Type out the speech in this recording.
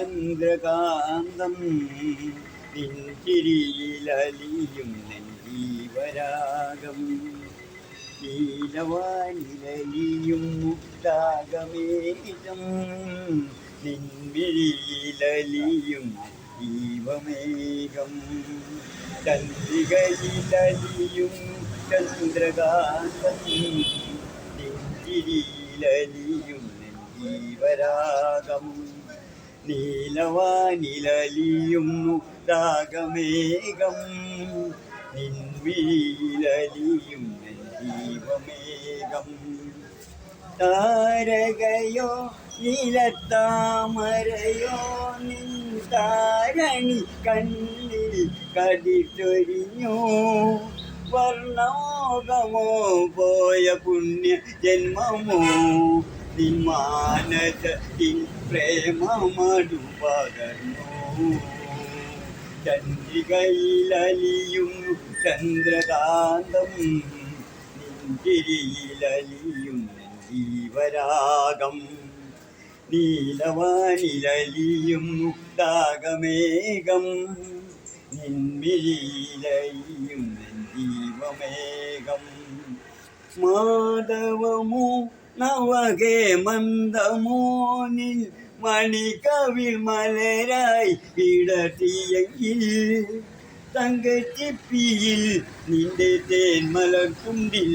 ചന്ദ്രകാന്തം നിൻചിരിയിലലിയും ജീവരാഗം നീലവാനിലലിയും മുക്താകമേകം നിൻമിഴിയിലലിയും ജീവമേകം ചന്ദ്രികയിലലിയും ചന്ദ്രകാന്തം നെഞ്ചിരിയിലലിയും ജീവരാഗം നീലവാനിലലിയും മുക്താകമേകം. നിൻവീലലിയും ജീവമേകം താരകയോ നീലത്താമരയോ നിൻ താരണി കണ്ണിൽ കടിച്ചൊരിഞ്ഞു. വർണമോകമോ പോയ പുണ്യ ജന്മമോ നിന്മാനസത്തിൻ പ്രേമമടുപകർന്നു ചന്ദ്രികയിലലിയും ചന്ദ്രകാന്തം നെഞ്ചിരിയിലലിയും ജീവരാഗം നീലവാനിലലിയും മുക്താകമേകം നിന്മിരിയിലലിയും ജീവമേകം മാധവമോ നവകേമന്തമോ മന്ദമോനിൽ മണികവിൽ മലരായി വിടത്തിയെങ്കിൽ തങ്കച്ചിപ്പിയിൽ നിന്റെ തേൻ മലർക്കുണ്ടിൽ